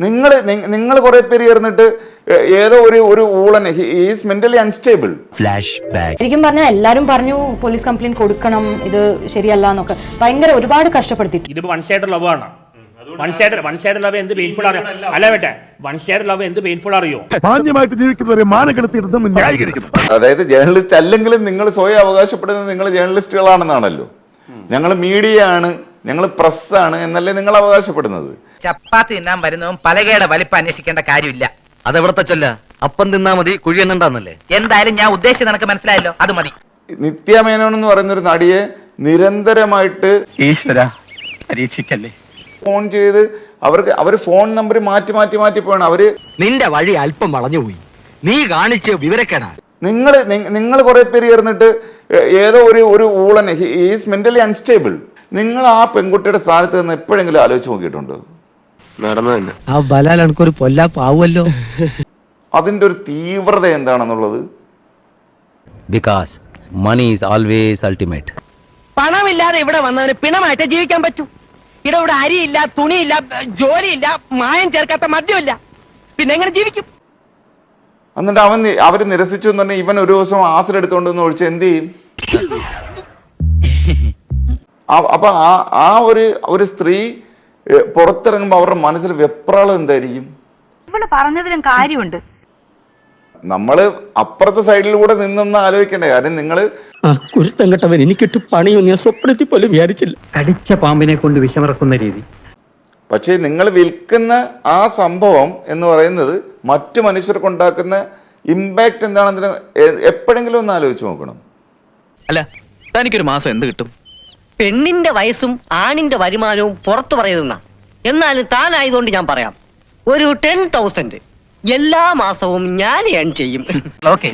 നിങ്ങൾ നിങ്ങൾ കുറെ പേര് ചേർന്നിട്ട് ഏതോ ഒരു ഒരു ഊളൻ ഈസ് മെന്റലി അൺസ്റ്റേബിൾ ഫ്ലാഷ് ശരിക്കും പറഞ്ഞാൽ എല്ലാരും പറഞ്ഞു പോലീസ് കംപ്ലൈന്റ് കൊടുക്കണം ഇത് ശരിയല്ല എന്നൊക്കെ. ഭയങ്കര ഒരുപാട് കഷ്ടപ്പെടുത്തിട്ട്. ഇത് വൺ സൈഡ് ലവ് ആണ്. One side one side love എന്ത് പെയിൻഫുൾ അറിയോ അല്ല വേട്ടെ വൺ സൈഡ് ലവ് എന്ത് പെയിൻഫുൾ അറിയോ? മാന്യമായിട്ട് ജീവിക്കുന്നവരെ ന്യായീകരിക്കുന്നു അതായത് ജേർണലിസ്റ്റ് അല്ലെങ്കിലും നിങ്ങൾ സ്വയം അവകാശപ്പെടുന്നത് നിങ്ങൾ ജേർണലിസ്റ്റുകളാണെന്നാണല്ലോ ഞങ്ങൾ മീഡിയ ആണ് ഞങ്ങൾ ആണ് എന്നല്ലേ നിങ്ങൾ അവകാശപ്പെടുന്നത്. ചപ്പാത്തി തിന്നാൻ വരുന്നതും പലകയുടെ വലിപ്പം അന്വേഷിക്കേണ്ട കാര്യമില്ല. അതെവിടത്തെ ചൊല്ല? അപ്പം തിന്നാ മതി കുഴി എണ്ണണ്ടാന്നല്ലേ എന്തായാലും ഞാൻ ഉദ്ദേശിച്ചത് നിനക്ക് മനസ്സിലായല്ലോ അത് മതി. നിത്യ മേനോൻ എന്ന് പറയുന്ന ഒരു നടിയെ നിരന്തരമായിട്ട് ഈശ്വര പരീക്ഷിക്കല്ലേ? ഫോൺ ചെയ്ത് അവർക്ക് അവർ ഫോൺ നമ്പർ മാറ്റി മാറ്റി മാറ്റി പോവാണ്. അവർ നിന്റെ വഴി അല്പം വളഞ്ഞുപോയി നീ കാണിച്ച് വിവരക്കേടാ. നിങ്ങൾ നിങ്ങൾ കുറെ പേര് ചേർന്നിട്ട് ഏതോ ഒരു ഒരു ഊളനെ ഈസ് മെന്റലി അൺസ്റ്റേബിൾ നിങ്ങൾ ആ പെൺകുട്ടിയുടെ സ്ഥാനത്ത് നിന്ന് എപ്പോഴെങ്കിലും ആലോചിച്ച് നോക്കിയിട്ടുണ്ടോ? ആ ബലാൽ എനിക്കൊരു പൊല്ലാപ്പാവുമല്ലോ അതിന്റെ ഒരു തീവ്രത എന്താണെന്നുള്ളത്? Because money is always ultimate പണമില്ലാതെ ഇവിടെ വന്നവന് പിണമായിട്ട് ജീവിക്കാൻ പറ്റൂ. ഇവിടെ ഇവിടെ അരിയില്ല തുണിയില്ല ജോലിയില്ല മായം ചേർക്കാത്ത മദ്യമില്ല. പിന്നെ എങ്ങനെ ജീവിക്കും? എന്നിട്ട് അവൻ അവർ നിരസിച്ചു എന്ന് പറഞ്ഞാൽ ഇവൻ ഒരു ദിവസം ആസിഡ് എടുത്തോണ്ട് ഒഴിച്ച് എന്ത് ചെയ്യും? ആ- അപ്പൊ ആ ആ ഒരു ഒരു സ്ത്രീ പുറത്തിറങ്ങുമ്പോൾ അവരുടെ മനസ്സിൽ വെപ്രാളം എന്തായിരിക്കും? പറഞ്ഞതിലും കാര്യമുണ്ട്. നമ്മൾ അപ്പുറത്തെ സൈഡിലൂടെ നിന്നൊന്ന് ആലോചിക്കണ്ടേ? കാര്യം നിങ്ങൾ ആ കുരുത്തം കെട്ടവൻ എനിക്കിട്ട് പണിയും ഞാൻ സ്വപ്നത്തിൽ പോലും വിചാരിച്ചില്ല. കടിച്ച പാമ്പിനെ കൊണ്ട് വിഷമിറക്കുന്ന രീതി. പക്ഷേ നിങ്ങൾ വിൽക്കുന്ന ആ സംഭവം എന്ന് പറയുന്നത് മറ്റു മനുഷ്യർക്കുണ്ടാക്കുന്ന ഇമ്പാക്റ്റ് എന്താണെന്ന് എപ്പോഴെങ്കിലും ഒന്ന് ആലോചിച്ച് നോക്കണം. അല്ല തനിക്കൊരു മാസം എന്ത് കിട്ടും? പെണ്ണിന്റെ വയസ്സും ആണിന്റെ വരുമാനവും പുറത്തു പറയുന്ന എന്നാലും താനായതുകൊണ്ട് ഞാൻ പറയാം. ഒരു ടെൻ തൗസൻഡ് എല്ലാ മാസവും ഞാൻ ഏൺ ചെയ്യും. ഓക്കെ